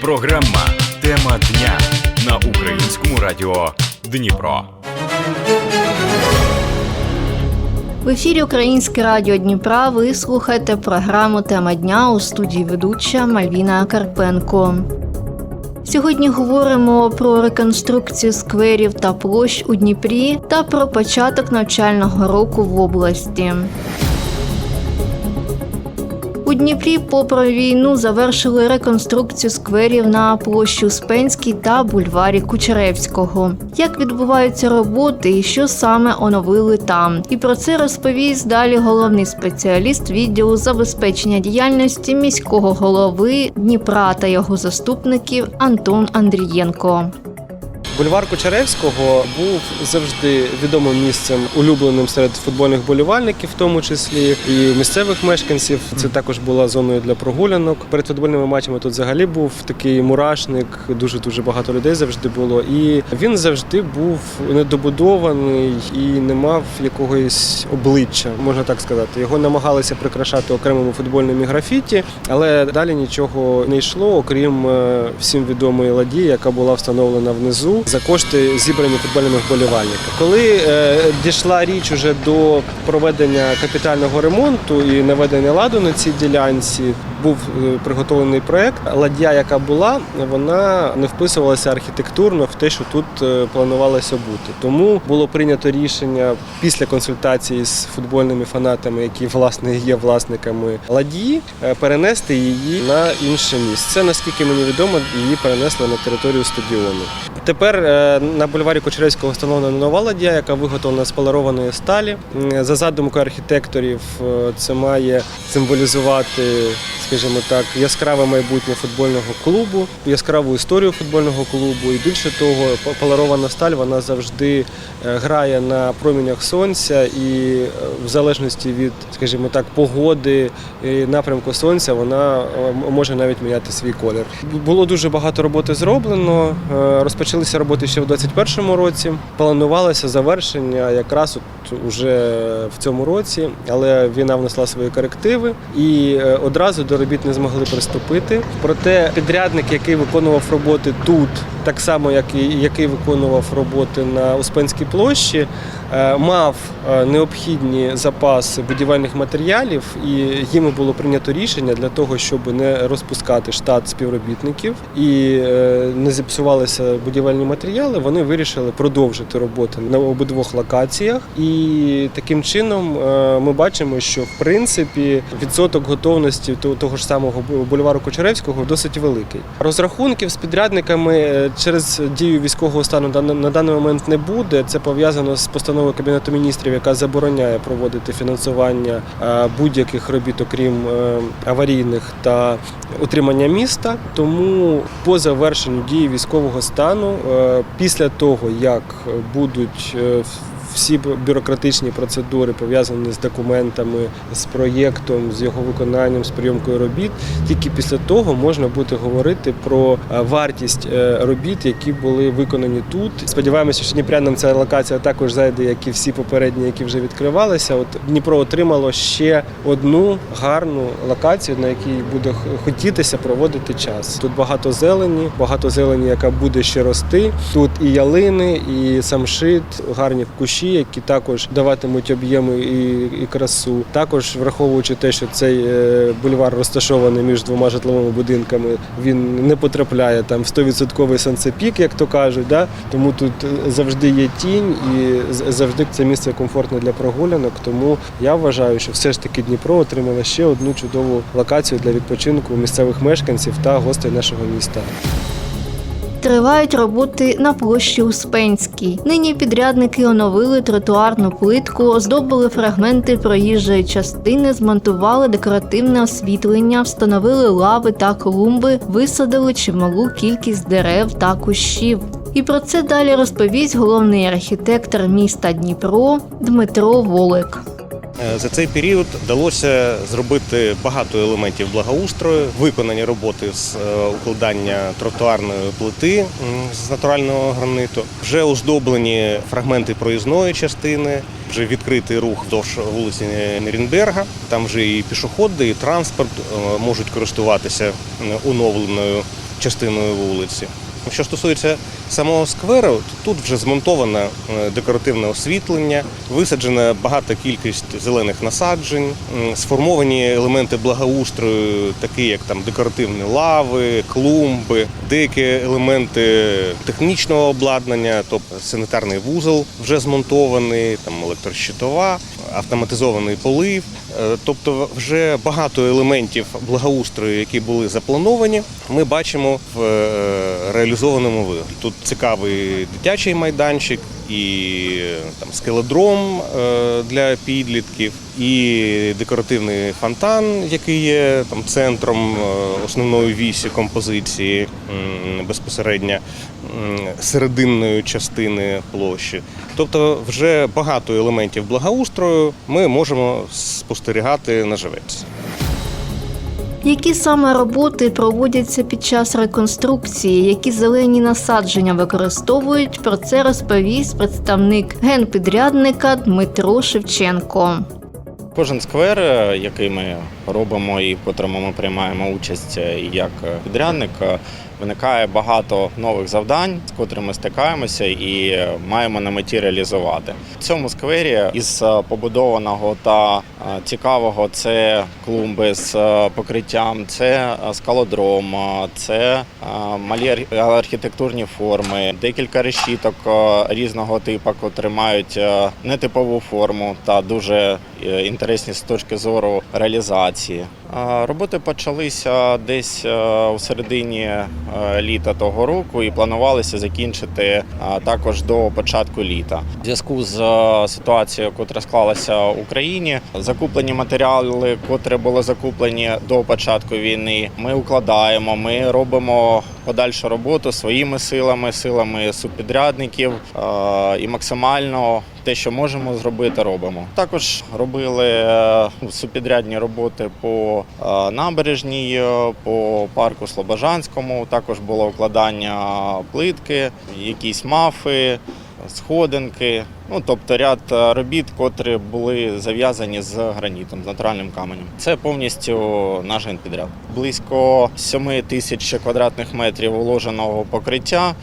Програма Тема дня на українському радіо Дніпро. В ефірі Українське радіо Дніпра ви слухаєте програму Тема дня у студії ведуча Мальвіна Карпенко. Сьогодні говоримо про реконструкцію скверів та площ у Дніпрі та про початок навчального року в області. У Дніпрі, попри війну, завершили реконструкцію скверів на площі Успенській та бульварі Кучеревського. Як відбуваються роботи і що саме оновили там? І про це розповість далі головний спеціаліст відділу забезпечення діяльності міського голови Дніпра та його заступників Антон Андрієнко. Бульвар Кучеревського був завжди відомим місцем, улюбленим серед футбольних болівальників, в тому числі і місцевих мешканців. Це також була зоною для прогулянок. Перед футбольними матчами тут взагалі був такий мурашник. Дуже дуже багато людей завжди було. І він завжди був недобудований і не мав якогось обличчя, можна так сказати. Його намагалися прикрашати окремими футбольними графіті, але далі нічого не йшло, окрім е, всім відомої ладі, яка була встановлена внизу за кошти зібрані футбольними вболівальниками. Коли е, дійшла річ уже до проведення капітального ремонту і наведення ладу на цій ділянці, був е, приготовлений проект. Ладья, яка була, вона не вписувалася архітектурно в те, що тут е, планувалося бути. Тому було прийнято рішення після консультації з футбольними фанатами, які власне є власниками ладьї, е, перенести її на інше місце. Наскільки мені відомо, її перенесли на територію стадіону. Тепер на бульварі Кочеревського встановлена нова ладья, яка виготовлена з полірованої сталі. За задумкою архітекторів, це має символізувати, скажімо так, яскраве майбутнє футбольного клубу, яскраву історію футбольного клубу. І більше того, по- полірована сталь вона завжди е, грає на промінях сонця, і е, в залежності від, скажімо так, погоди і напрямку сонця, вона е, може навіть міняти свій колір. Було дуже багато роботи зроблено. Розпочалися роботи ще в 2021 році. Планувалося завершення якраз от уже в цьому році, але війна внесла свої корективи і одразу до робіт не змогли приступити. Проте підрядник, який виконував роботи тут, так само як і який виконував роботи на Успенській площі, е, мав е, необхідні запаси будівельних матеріалів, і їм було прийнято рішення для того, щоб не розпускати штат співробітників і е, не зіпсувалися будівельні матеріали. Вони вирішили продовжити роботи на обидвох локаціях. І таким чином ми бачимо, що в принципі відсоток готовності то- того ж самого бульвару Кочеревського досить великий. Розрахунків з підрядниками е, через дію військового стану на- даний момент не буде. Це пов'язано з постановою Кабінету міністрів, яка забороняє проводити фінансування е, будь-яких робіт, окрім е, аварійних та утримання міста. Тому по завершенню дії військового стану, після того як будуть всі бюрократичні процедури пов'язані з документами, з проєктом, з його виконанням, з прийомкою робіт. Тільки після того можна буде говорити про е, вартість е, робіт, які були виконані тут. Сподіваємося, що Дніпрянам ця локація також зайде, як і всі попередні, які вже відкривалися. От Дніпро отримало ще одну гарну локацію, на якій буде хотітися проводити час. Тут багато зелені, багато зелені, яка буде ще рости. Тут і ялини, і самшит, гарні кущі, які також даватимуть об'єми і, і красу. Також враховуючи те, що цей е, бульвар розташований між двома житловими будинками, він не потрапляє там в 100% сонцепік, як то кажуть. Да? Тому тут е, завжди є тінь і завжди це місце комфортне для прогулянок. Тому я вважаю, що все ж таки Дніпро отримало ще одну чудову локацію для відпочинку місцевих мешканців та гостей нашого міста. Тривають роботи на площі Успенській. Нині підрядники оновили тротуарну плитку, оздобили фрагменти проїжджої частини, змонтували декоративне освітлення, встановили лави та клумби, висадили чималу кількість дерев та кущів. І про це далі розповість головний архітектор міста Дніпро Дмитро Волик. Е, За цей період вдалося зробити багато елементів благоустрою, виконані роботи з е, укладання тротуарної плити з натурального граниту. Вже оздоблені фрагменти проїзної частини, вже відкритий рух вздовж вулиці Нірнберга. Там вже і пішоходи, і транспорт е, можуть користуватися оновленою частиною вулиці. Що стосується самого скверу, то тут вже змонтоване е, декоративне освітлення, висаджена багата кількість зелених насаджень, сформовані елементи благоустрою, такі як там декоративні лави, клумби, деякі елементи технічного обладнання, тобто санітарний вузол вже змонтований, там електрощитова, автоматизований полив. Е, Тобто, вже багато елементів благоустрою, які були заплановані, ми бачимо в е, реалізованому вигляді. Тут цікавий дитячий майданчик і там скеледром е, для підлітків, і декоративний фонтан, який є там центром е, основної вісі композиції безпосередньо серединної частини площі. Тобто, вже багато елементів благоустрою ми можемо спостерігати наживець. Які саме роботи проводяться під час реконструкції, які зелені насадження використовують, про це розповість представник генпідрядника Дмитро Шевченко. Кожен сквер, е, який ми робимо і в котрому ми приймаємо участь е, як е, виникає багато нових завдань, з котрими стикаємося і е, маємо на меті реалізувати. В цьому сквері із е, побудованого та е, цікавого це клумби з покриттям, це скалодром, це малі архітектурні форми, декілька решіток різного типу, котрі мають нетипову форму та дуже інтересні з точки зору реалізації. Роботи почалися десь е, у середині е, літа того року і планувалися закінчити е, також до початку літа. В зв'язку з ситуацією, яка склалася в Україні, закуплені матеріали, котрі були закуплені до початку війни, ми укладаємо. Ми робимо подальшу роботу своїми силами, силами субпідрядників і максимально те, що можемо зробити, робимо. Також робили е, субпідрядні роботи по е, набережній, е, по парку Слобожанському. Також було укладання плитки, якісь мафи. Сходинки, ну тобто ряд е, робіт, котрі були зав'язані з гранітом, з натуральним каменем. Це повністю наш генпідряд. Близько 7 тисяч квадратних метрів уложеного покриття.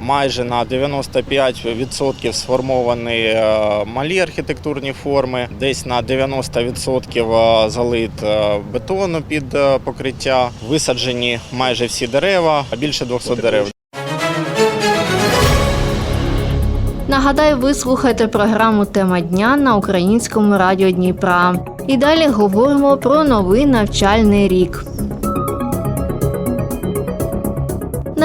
Майже на 95% сформовані е, малі архітектурні форми, десь на 90% е, залит бетону під покриття. Висаджені майже всі дерева, а більше 200 дерев. Нагадаю, ви слухаєте програму Тема дня на українському радіо Дніпра. І далі говоримо про новий навчальний рік.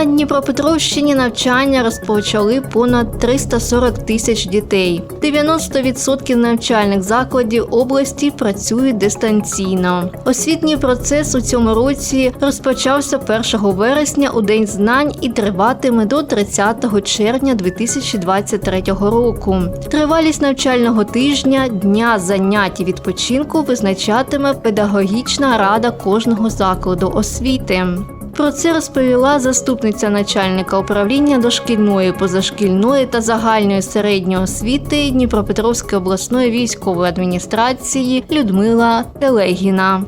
Дніпропетровщині навчання розпочали понад 340 тисяч дітей. 90% навчальних закладів області працюють дистанційно. Освітній процес у цьому році розпочався 1 вересня у День знань і триватиме до 30 червня 2023 року. Тривалість навчального тижня, дня занять і відпочинку визначатиме педагогічна рада кожного закладу освіти. Про це розповіла заступниця начальника управління дошкільної, позашкільної та загальної середньої освіти Дніпропетровської обласної військової адміністрації Людмила Телегіна.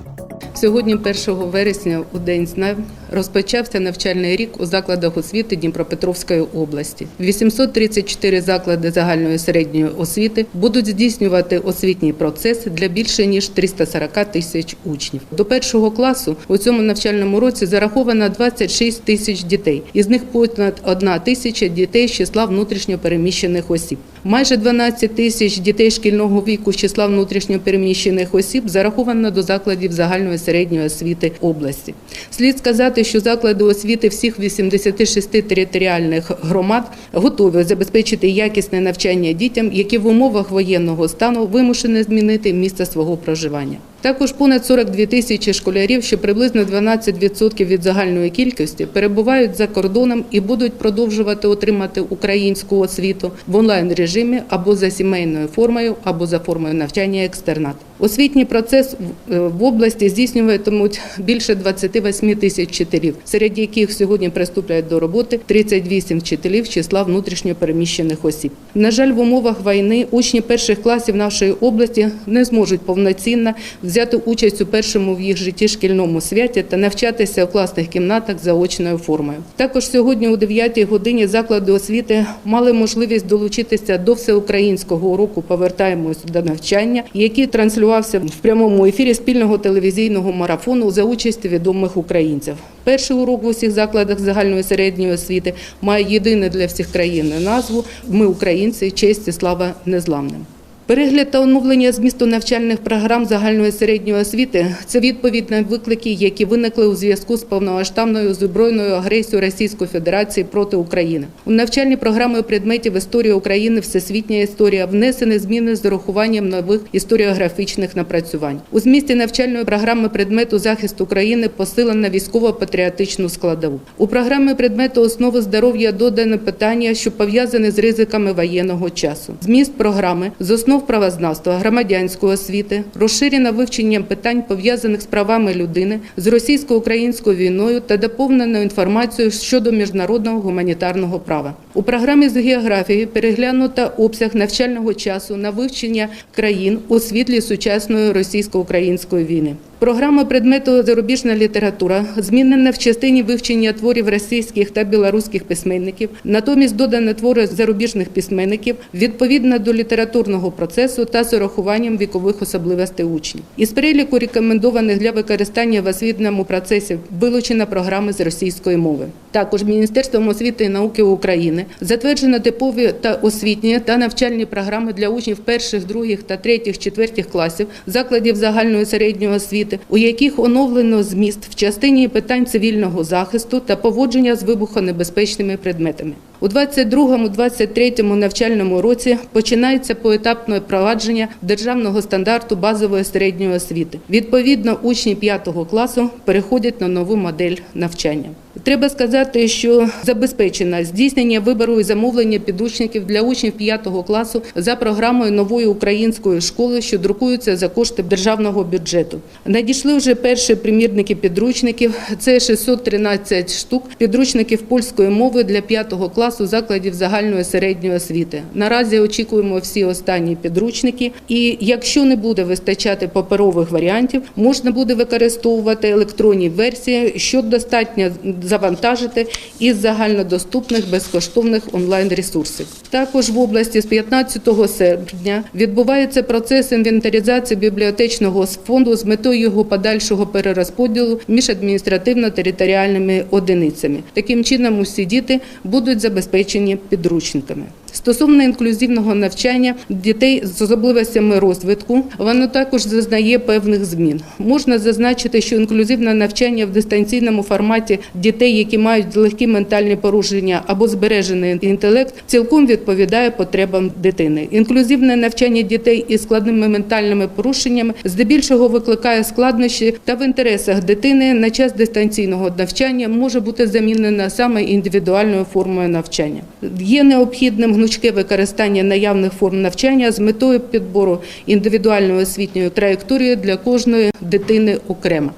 Сьогодні, 1 вересня, у День знань, розпочався навчальний рік у закладах освіти Дніпропетровської області. 834 заклади загальної середньої освіти будуть здійснювати освітній процес для більше ніж 340 тисяч учнів. До першого класу у цьому навчальному році зараховано 26 тисяч дітей. Із них понад 1 тисяча дітей з числа внутрішньопереміщених осіб. Майже 12 тисяч дітей шкільного віку з числа внутрішньопереміщених осіб зараховано до закладів загальної середньої освіти області. Слід сказати, що заклади освіти всіх 86 територіальних громад готові забезпечити якісне навчання дітям, які в умовах воєнного стану вимушені змінити місце свого проживання. Також понад 42 тисячі школярів, що приблизно 12% від загальної кількості, перебувають за кордоном і будуть продовжувати отримати українську освіту в онлайн режимі або за сімейною формою, або за формою навчання екстернат. Освітній процес в- е, області здійснюватимуть більше 28 тисяч вчителів, серед яких сьогодні приступлять до роботи 38 вчителів числа внутрішньопереміщених осіб. На жаль, в умовах війни учні перших класів нашої області не зможуть повноцінно взяти участь у першому в їх житті шкільному святі та навчатися у класних кімнатах заочною формою. Також сьогодні о 9 годині заклади освіти мали можливість долучитися до всеукраїнського уроку Повертаємось до навчання, який транслювався в прямому ефірі спільного телевізійного марафону за участі відомих українців. Перший урок в усіх закладах загальної середньої освіти має єдине для всіх країн назву Ми українці, честь і слава незламним. Перегляд та оновлення змісту навчальних програм загальної середньої освіти це відповідь на виклики, які виникли у зв'язку з повномасштабною збройною агресією Російської Федерації проти України. У навчальні програми предметів історія України, всесвітня історія внесені зміни з урахуванням нових історіографічних напрацювань. У змісті навчальної програми предмету захист України посилена військово-патріотичну складову. У програмі предмету основи здоров'я додане питання, що пов'язане з ризиками воєнного часу. Зміст програми з основ правознавства, громадянської освіти, розширено вивченням питань пов'язаних з правами людини, з російсько-українською війною та доповнено інформацією щодо міжнародного гуманітарного права. У програмі з географії переглянуто обсяг навчального часу на вивчення країн у світлі сучасної російсько-української війни. Програма предмету зарубіжна література змінена в частині вивчення творів російських та білоруських письменників. Натомість додано твори зарубіжних письменників відповідно до літературного процесу та з урахуванням вікових особливостей учнів. Із переліку рекомендованих для використання в освітньому процесі вилучена програми з російської мови. Також Міністерством освіти і науки України затверджено типові та освітні та навчальні програми для учнів перших, других та третіх, четвертих класів закладів загальної середньої освіти, у яких оновлено зміст в частині питань цивільного захисту та поводження з вибухонебезпечними предметами. У 22-23 навчальному році починається поетапне провадження державного стандарту базової середньої освіти. Відповідно, учні 5 класу переходять на нову модель навчання. Треба сказати, що забезпечено здійснення вибору і замовлення підручників для учнів 5 класу за програмою нової української школи, що друкуються за кошти державного бюджету. Надійшли вже перші примірники підручників. Це 613 штук підручників польської мови для 5 класу закладів загальної середньої освіти. Наразі очікуємо всі останні підручники. І якщо не буде вистачати паперових варіантів, можна буде використовувати електронні версії, що достатньо завантажити із загальнодоступних безкоштовних онлайн-ресурсів. Також в області з 15 серпня відбувається процес інвентаризації бібліотечного фонду з метою його подальшого перерозподілу між адміністративно-територіальними одиницями. Таким чином, усі діти будуть забезпечені підручниками. Стосовно інклюзивного навчання дітей з особливостями розвитку, воно також зазнає певних змін. Можна зазначити, що інклюзивне навчання в дистанційному форматі дітей, які мають легкі ментальні порушення або збережений інтелект, цілком відповідає потребам дитини. Інклюзивне навчання дітей із складними ментальними порушеннями здебільшого викликає складнощі та в інтересах дитини на час дистанційного навчання може бути замінена саме індивідуальною формою навчання. Є необхідним гнучке використання наявних форм навчання з метою підбору індивідуальної освітньої траєкторії для кожної дитини окремо.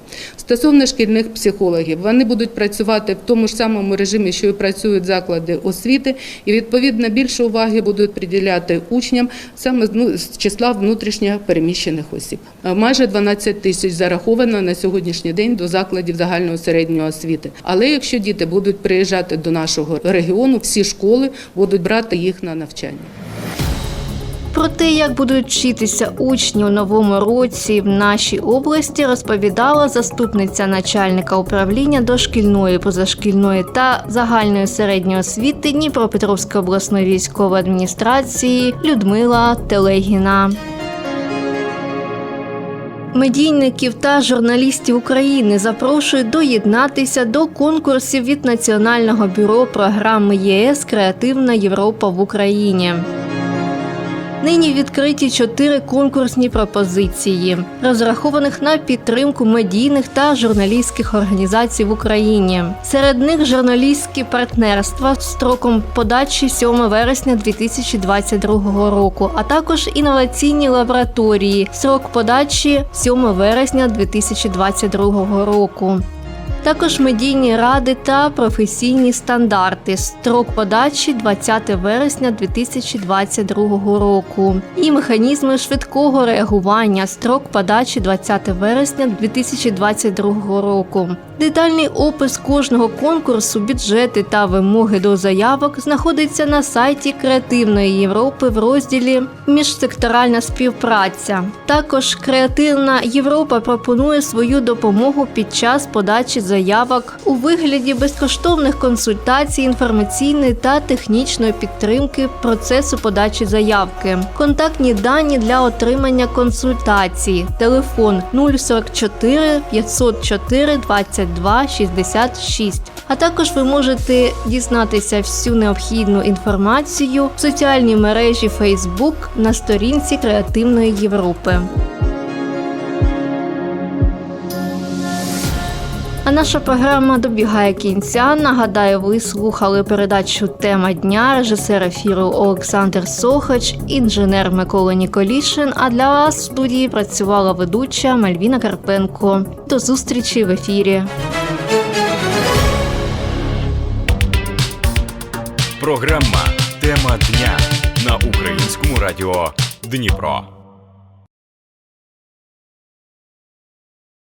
Стосовно шкільних психологів, вони будуть працювати в тому ж самому режимі, що і працюють заклади освіти, і відповідно більше уваги будуть приділяти учням саме ну, з числа внутрішньо переміщених осіб. Е, Майже 12 тисяч зараховано на сьогоднішній день до закладів загальної середньої освіти. Але якщо діти будуть приїжджати до нашого регіону, всі школи будуть брати їх на навчання. Про те, як будуть вчитися учні у новому році в нашій області, розповідала заступниця начальника управління дошкільної, позашкільної та загальної середньої освіти Дніпропетровської обласної військової адміністрації Людмила Телегіна. Медійників та журналістів України запрошують доєднатися до конкурсів від Національного бюро програми ЄС Креативна Європа в Україні. Нині відкриті чотири конкурсні пропозиції, розрахованих на підтримку медійних та журналістських організацій в Україні. Серед них журналістські партнерства строком подачі 7 вересня 2022 року, а також інноваційні лабораторії. Срок подачі 7 вересня 2022 року. Також медійні ради та професійні стандарти. Строк подачі 20 вересня 2022 року. І механізми швидкого реагування. Строк подачі 20 вересня 2022 року. Детальний опис кожного конкурсу, бюджети та вимоги до заявок знаходиться на сайті Креативної Європи в розділі Міжсекторальна співпраця. Також Креативна Європа пропонує свою допомогу під час подачі заявок у вигляді безкоштовних консультацій, інформаційної та технічної підтримки процесу подачі заявки. Контактні дані для отримання консультації. Телефон 044 504 22 66. А також ви можете дізнатися всю необхідну інформацію в соціальній мережі Facebook на сторінці Креативної Європи. А наша програма добігає кінця. Нагадаю, ви слухали передачу Тема дня режисер ефіру Олександр Сохач, інженер Микола Ніколішин. А для вас в студії працювала ведуча Мальвіна Карпенко. До зустрічі в ефірі. Програма Тема дня на українському радіо Дніпро.